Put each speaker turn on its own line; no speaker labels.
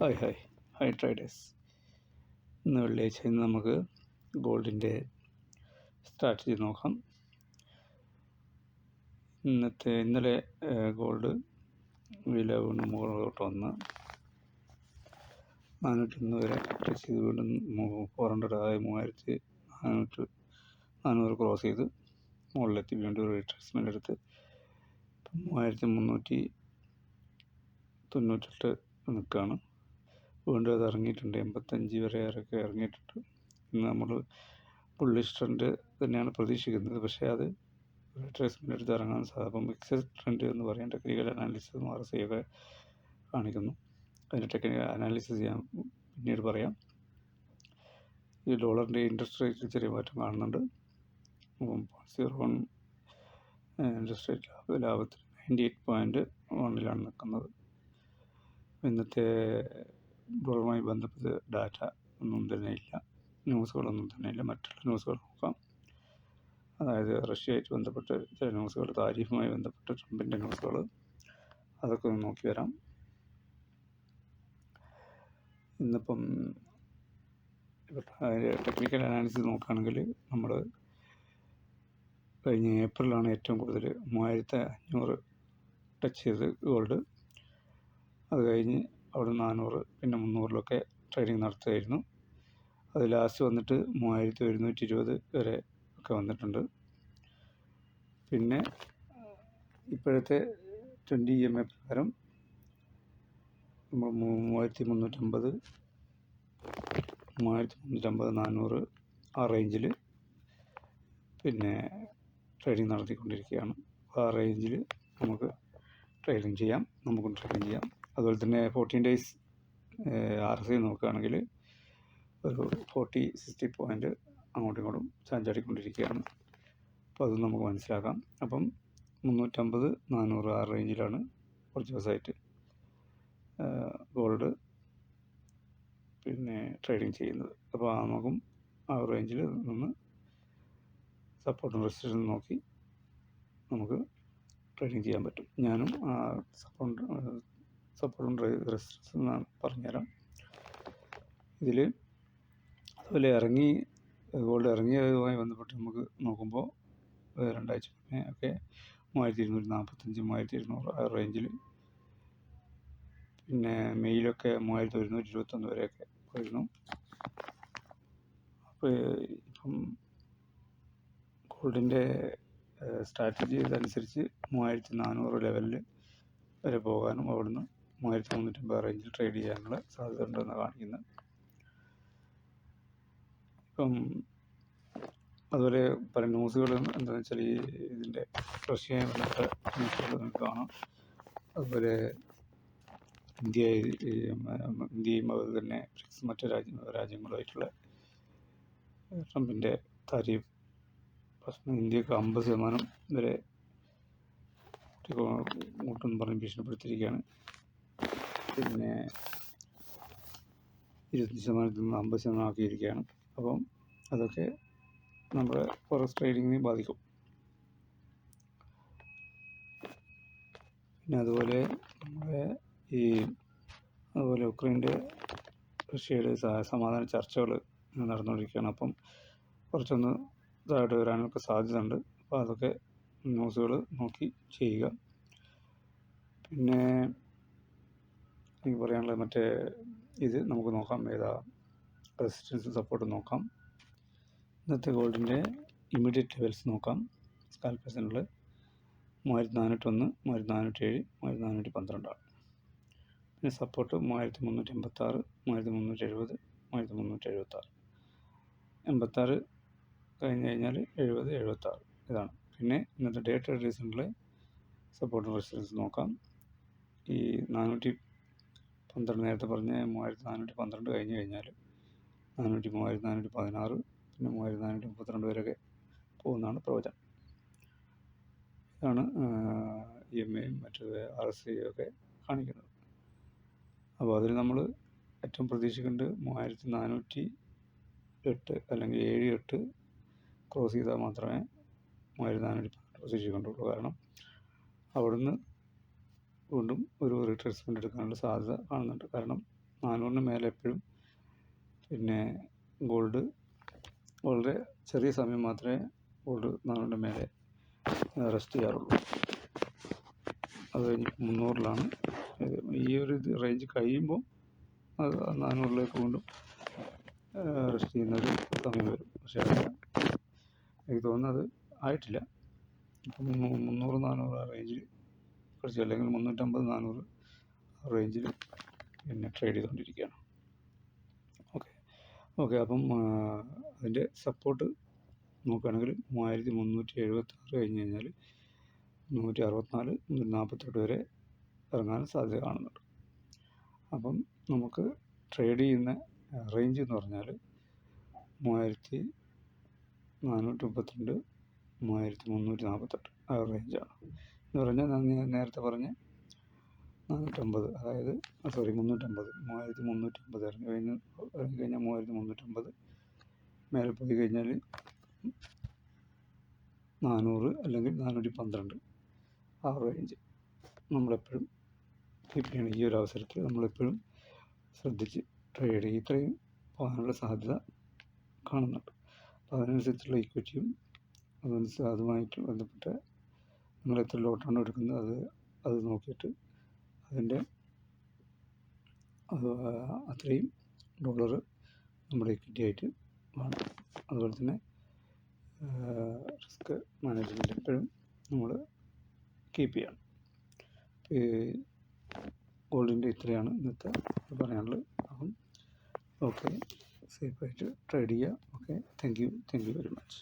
Hi hi. Hi traders. ഇന്ന് വെള്ളിയാഴ്ച. ഇന്ന് നമുക്ക് ഗോൾഡിന്റെ സ്ട്രാറ്റജി നോക്കാം. ഇന്നത്തെ ഇന്നലെ ഗോൾഡ് വില വീണ്ടും മുകളിലോട്ട് വന്ന് നാനൂറ്റൊന്ന് വരെ ടച്ച് ചെയ്ത് വീണ്ടും ഫോർ ഹൺഡ്രഡ് ആയി മൂവായിരത്തി നാനൂറ്റി നാനൂറ് ക്രോസ് ചെയ്ത് മുകളിലെത്തി. വീണ്ടും ഒരു റിട്രേസ്മെന്റ് എടുത്ത് മൂവായിരത്തി മുന്നൂറ്റി തൊണ്ണൂറ്റെട്ട് നിൽക്കുകയാണ്. വീണ്ടും അത് ഇറങ്ങിയിട്ടുണ്ട്. എൺപത്തഞ്ച് വരെ ഇറക്കി ഇറങ്ങിയിട്ടുണ്ട്. ഇന്ന് നമ്മൾ ബുള്ളിഷ് ട്രെൻഡ് തന്നെയാണ് പ്രതീക്ഷിക്കുന്നത്. പക്ഷേ അത് ട്രേസ്മെന്റ് എടുത്ത് ഇറങ്ങാൻ സാധ്യത അപ്പം ട്രെൻഡ് എന്ന് പറയാൻ ടെക്നിക്കൽ അനാലിസിസ് ആർ സി ഒക്കെ കാണിക്കുന്നു. അതിന്റെ ടെക്നിക്കൽ അനാലിസിസ് ചെയ്യാൻ പിന്നീട് പറയാം. ഈ ഡോളറിന്റെ ഇൻട്രസ്റ്റ് റേറ്റിൽ ചെറിയ മാറ്റം കാണുന്നുണ്ട്. സീറോ വൺ ഇൻട്രസ്റ്റ് റേറ്റ് ലാഭ ലാഭത്തിൽ നയന്റി എയ്റ്റ് പോയിന്റ് വണ്ണിലാണ് നിൽക്കുന്നത്. ഇന്നത്തെ ഡോളറുമായി ബന്ധപ്പെട്ട് ഡാറ്റ ഒന്നും തന്നെ ഇല്ല. ന്യൂസുകളൊന്നും തന്നെ ഇല്ല. മറ്റുള്ള ന്യൂസുകൾ നോക്കാം. അതായത് റഷ്യയായിട്ട് ബന്ധപ്പെട്ട് ചില ന്യൂസുകൾ താരിഫുമായി ബന്ധപ്പെട്ട് ട്രംപിന്റെ ന്യൂസുകൾ. അതൊക്കെ ഒന്ന് നോക്കി വരാം. ഇന്നിപ്പം ടെക്നിക്കൽ അനാലിസിസ് നോക്കുകയാണെങ്കിൽ നമ്മൾ കഴിഞ്ഞ ഏപ്രിലാണ് ഏറ്റവും കൂടുതൽ മൂവായിരത്തി അഞ്ഞൂറ് ടച്ച് ചെയ്ത് ഗോൾഡ് അത് കഴിഞ്ഞ് അവിടെ നാനൂറ് പിന്നെ മുന്നൂറിലൊക്കെ ട്രേഡിങ് നടത്തുമായിരുന്നു അത് ലാസ്റ്റ് വന്നിട്ട് മൂവായിരത്തി ഒരുന്നൂറ്റി ഇരുപത് വരെ ഒക്കെ വന്നിട്ടുണ്ട്. പിന്നെ ഇപ്പോഴത്തെ ട്വന്റി ഇ എം എ പ്രകാരം നമ്മൾ മൂവായിരത്തി മുന്നൂറ്റമ്പത് മൂവായിരത്തി മുന്നൂറ്റമ്പത് നാനൂറ് ആ റേഞ്ചിൽ പിന്നെ ട്രേഡിങ് നടത്തിക്കൊണ്ടിരിക്കുകയാണ്. ആ റേഞ്ചിൽ നമുക്ക് ട്രേഡിങ് ചെയ്യാം നമുക്കും ട്രേഡിങ് ചെയ്യാം. അതുപോലെ തന്നെ fourteen days R S I നോക്കുകയാണെങ്കിൽ ഒരു ഫോർട്ടി സിക്സ്റ്റി പോയിന്റ് അങ്ങോട്ടും ഇങ്ങോട്ടും ചാഞ്ചാടിക്കൊണ്ടിരിക്കുകയാണ് അപ്പോൾ അത് നമുക്ക് മനസ്സിലാക്കാം. അപ്പം മുന്നൂറ്റമ്പത് നാനൂറ് ആ റേഞ്ചിലാണ് കുറച്ച് ദിവസമായിട്ട് ഗോൾഡ് പിന്നെ ട്രേഡിങ് ചെയ്യുന്നത്. അപ്പോൾ നമുക്കും ആ റേഞ്ചിൽ നിന്ന് സപ്പോർട്ടും റെസിസ്റ്റൻസും നോക്കി നമുക്ക് ട്രേഡിങ് ചെയ്യാൻ പറ്റും. ഞാനും ആ സപ്പോർട്ട് സപ്പോർട്ടും റെസിസ്റ്റൻസ് എന്ന് പറഞ്ഞുതരാം. ഇതിൽ അതുപോലെ ഇറങ്ങി ഗോൾഡ് ഇറങ്ങിയതുമായി ബന്ധപ്പെട്ട് നമുക്ക് നോക്കുമ്പോൾ രണ്ടാഴ്ച മുന്നേ ഒക്കെ മൂവായിരത്തി ഇരുന്നൂറ്റി നാൽപ്പത്തഞ്ച് മൂവായിരത്തി ഇരുന്നൂറ് ആ റേഞ്ചിൽ പിന്നെ മെയിലൊക്കെ മൂവായിരത്തി ഒരുന്നൂറ്റി ഇരുപത്തൊന്ന് വരെയൊക്കെ വരുന്നു അപ്പോൾ ഇപ്പം ഗോൾഡിന്റെ സ്ട്രാറ്റജി ഇതനുസരിച്ച് മൂവായിരത്തി നാനൂറ് ലെവലിൽ വരെ പോകാനും അവിടുന്ന് മൂവായിരത്തി മുന്നൂറ്റമ്പത് റേഞ്ചിൽ ട്രേഡ് ചെയ്യാനുള്ള സാധ്യത ഉണ്ടെന്ന് കാണിക്കുന്നു ഇപ്പം അതുപോലെ പല ന്യൂസുകളും എന്താണെന്ന് വെച്ചാൽ ഈ ഇതിന്റെ റഷ്യയെ ബന്ധപ്പെട്ട ന്യൂസുകൾ നമുക്ക് കാണാം. അതുപോലെ ഇന്ത്യ ഇന്ത്യയും അതുപോലെ തന്നെ ബ്രിക്സ് മറ്റ് രാജ്യ രാജ്യങ്ങളുമായിട്ടുള്ള ട്രംപിന്റെ താരിഫ് പ്രശ്നം ഇന്ത്യയ്ക്ക് അമ്പത് ശതമാനം വരെ കൂട്ടെന്ന് പറഞ്ഞ് ഭീഷണിപ്പെടുത്തിയിരിക്കുകയാണ്. പിന്നെ ഇരുപത്തഞ്ച് ശതമാനത്തിൽ നിന്ന് അമ്പത് ശതമാനം ആക്കിയിരിക്കുകയാണ്. അപ്പം അതൊക്കെ നമ്മുടെ ഫോറസ്റ്റ് ട്രേഡിങ്ങിനെ ബാധിക്കും. പിന്നെ അതുപോലെ നമ്മുടെ ഈ അതുപോലെ ഉക്രൈന്റെ റഷ്യയുടെ സമാധാന ചർച്ചകൾ നടന്നുകൊണ്ടിരിക്കുകയാണ്. അപ്പം കുറച്ചൊന്ന് ഇതായിട്ട് വരാനൊക്കെ സാധ്യതയുണ്ട്. അപ്പോൾ അതൊക്കെ ന്യൂസുകൾ നോക്കി ചെയ്യുക. പിന്നെ എനിക്ക് പറയാനുള്ളത് മറ്റേ ഇത് നമുക്ക് നോക്കാം. ഏതാ? റെസിസ്റ്റൻസ് സപ്പോർട്ട് നോക്കാം. ഇന്നത്തെ ഗോൾഡിന്റെ ഇമ്മീഡിയറ്റ് ലെവൽസ് നോക്കാം. സ്കാൽപ്പേഴ്സിനുള്ള മൂവായിരത്തി നാനൂറ്റൊന്ന് മൂവായിരത്തി നാനൂറ്റേഴ് മൂവായിരത്തി നാനൂറ്റി പന്ത്രണ്ടാണ് പിന്നെ സപ്പോർട്ട് മൂവായിരത്തി മുന്നൂറ്റി എൺപത്താറ് മൂവായിരത്തി മുന്നൂറ്റി എഴുപത് മൂവായിരത്തി മുന്നൂറ്റി എഴുപത്താറ് എൺപത്താറ് കഴിഞ്ഞ് കഴിഞ്ഞാൽ എഴുപത് എഴുപത്താറ് ഇതാണ്. പിന്നെ ഇന്നത്തെ ഡേ ട്രേഡേഴ്സിനുള്ള സപ്പോർട്ട് റെസിസ്റ്റൻസ് നോക്കാം. ഈ നാനൂറ്റി പന്ത്രണ്ട് നേരത്തെ പറഞ്ഞ മൂവായിരത്തി നാനൂറ്റി പന്ത്രണ്ട് കഴിഞ്ഞ് കഴിഞ്ഞാൽ നാനൂറ്റി മൂവായിരത്തി നാനൂറ്റി പതിനാറ് പിന്നെ മൂവായിരത്തി നാനൂറ്റി മുപ്പത്തിരണ്ട് വരെയൊക്കെ പോകുന്നതാണ് പ്രവചനം. ഇതാണ് ഇ എം എയും മറ്റ് ആർ എസ് സിയും ഒക്കെ കാണിക്കുന്നത്. അപ്പോൾ അതിൽ നമ്മൾ ഏറ്റവും പ്രതീക്ഷിക്കേണ്ടത് മൂവായിരത്തി നാനൂറ്റി എട്ട് അല്ലെങ്കിൽ ഏഴ് എട്ട് ക്രോസ് ചെയ്താൽ മാത്രമേ മൂവായിരത്തി നാനൂറ്റി പന്ത്രണ്ട് പ്രതീക്ഷിക്കേണ്ടുള്ളൂ. കാരണം അവിടുന്ന് വീണ്ടും ഒരു റിട്രേസ്മെന്റ് എടുക്കാനുള്ള സാധ്യത കാണുന്നുണ്ട്. കാരണം നാനൂറിന് മേലെ എപ്പോഴും പിന്നെ ഗോൾഡ് വളരെ ചെറിയ സമയം മാത്രമേ ഗോൾഡ് നാനൂറിന്റെ മേലെ റെസ്റ്റ് ചെയ്യാറുള്ളൂ. അത് കഴിഞ്ഞ് മുന്നൂറിലാണ്. ഈ ഒരു ഇത് റേഞ്ച് കഴിയുമ്പോൾ അത് നാനൂറിലേക്ക് വീണ്ടും റെസ്റ്റ് ചെയ്യുന്നൊരു സമയം വരും. പക്ഷേ അത് എനിക്ക് തോന്നുന്നത് ആയിട്ടില്ല. അപ്പം മുന്നൂറ് നാനൂറ് ആ റേഞ്ചിൽ കുറച്ച് അല്ലെങ്കിൽ മുന്നൂറ്റമ്പത് നാനൂറ് റേഞ്ചിൽ പിന്നെ ട്രേഡ് ചെയ്തുകൊണ്ടിരിക്കുകയാണ്. ഓക്കെ ഓക്കെ അപ്പം അതിന്റെ സപ്പോർട്ട് നോക്കുകയാണെങ്കിൽ മൂവായിരത്തി മുന്നൂറ്റി എഴുപത്താറ് കഴിഞ്ഞ് കഴിഞ്ഞാൽ നൂറ്റി അറുപത്തിനാല് നൂറ്റി നാൽപ്പത്തെട്ട് വരെ ഇറങ്ങാൻ സാധ്യത കാണുന്നുണ്ട്. അപ്പം നമുക്ക് ട്രേഡ് ചെയ്യുന്ന റേഞ്ച് എന്ന് പറഞ്ഞാൽ മൂവായിരത്തി നാനൂറ്റി മുപ്പത്തിരണ്ട് മൂവായിരത്തി മുന്നൂറ്റി നാൽപ്പത്തെട്ട് ആ റേഞ്ചാണ് എന്ന് പറഞ്ഞാൽ ഞാൻ നേരത്തെ പറഞ്ഞ നാനൂറ്റമ്പത് അതായത് സോറി മുന്നൂറ്റമ്പത് മൂവായിരത്തി മുന്നൂറ്റമ്പത് ഇറങ്ങി. കഴിഞ്ഞ് ഇറങ്ങി കഴിഞ്ഞാൽ മൂവായിരത്തി മുന്നൂറ്റമ്പത് മേലെ പോയി കഴിഞ്ഞാൽ നാനൂറ് അല്ലെങ്കിൽ നാനൂറ്റി പന്ത്രണ്ട് ആ റേഞ്ച് നമ്മളെപ്പോഴും കീപ്പ് ചെയ്യണം ഈ ഒരു അവസരത്തിൽ നമ്മളെപ്പോഴും ശ്രദ്ധിച്ച് ട്രേഡ് ചെയ്യും ഇത്രയും പോകാനുള്ള സാധ്യത കാണുന്നുണ്ട്. അപ്പോൾ അതിനനുസരിച്ചുള്ള ഇക്വിറ്റിയും അതനുസരിച്ച് അതുമായിട്ട് ബന്ധപ്പെട്ട നിങ്ങൾ എത്ര ലോട്ടാണ് എടുക്കുന്നത്. അത് അത് നോക്കിയിട്ട് അതിന്റെ അത് അത്രയും ഡോളർ നമ്മുടെ ഇക്വിറ്റി ആയിട്ട് വേണം. അതുപോലെ തന്നെ റിസ്ക് മാനേജ്മെന്റ് എപ്പോഴും നമ്മൾ കീപ്പ് ചെയ്യണം. ഗോൾഡിന്റെ ഇത്രയാണ് ഇന്നത്തെ പറയാനുള്ളത്. അപ്പം ഓക്കെ സേഫായിട്ട് ട്രേഡ് ചെയ്യുക. Okay thank you thank you very much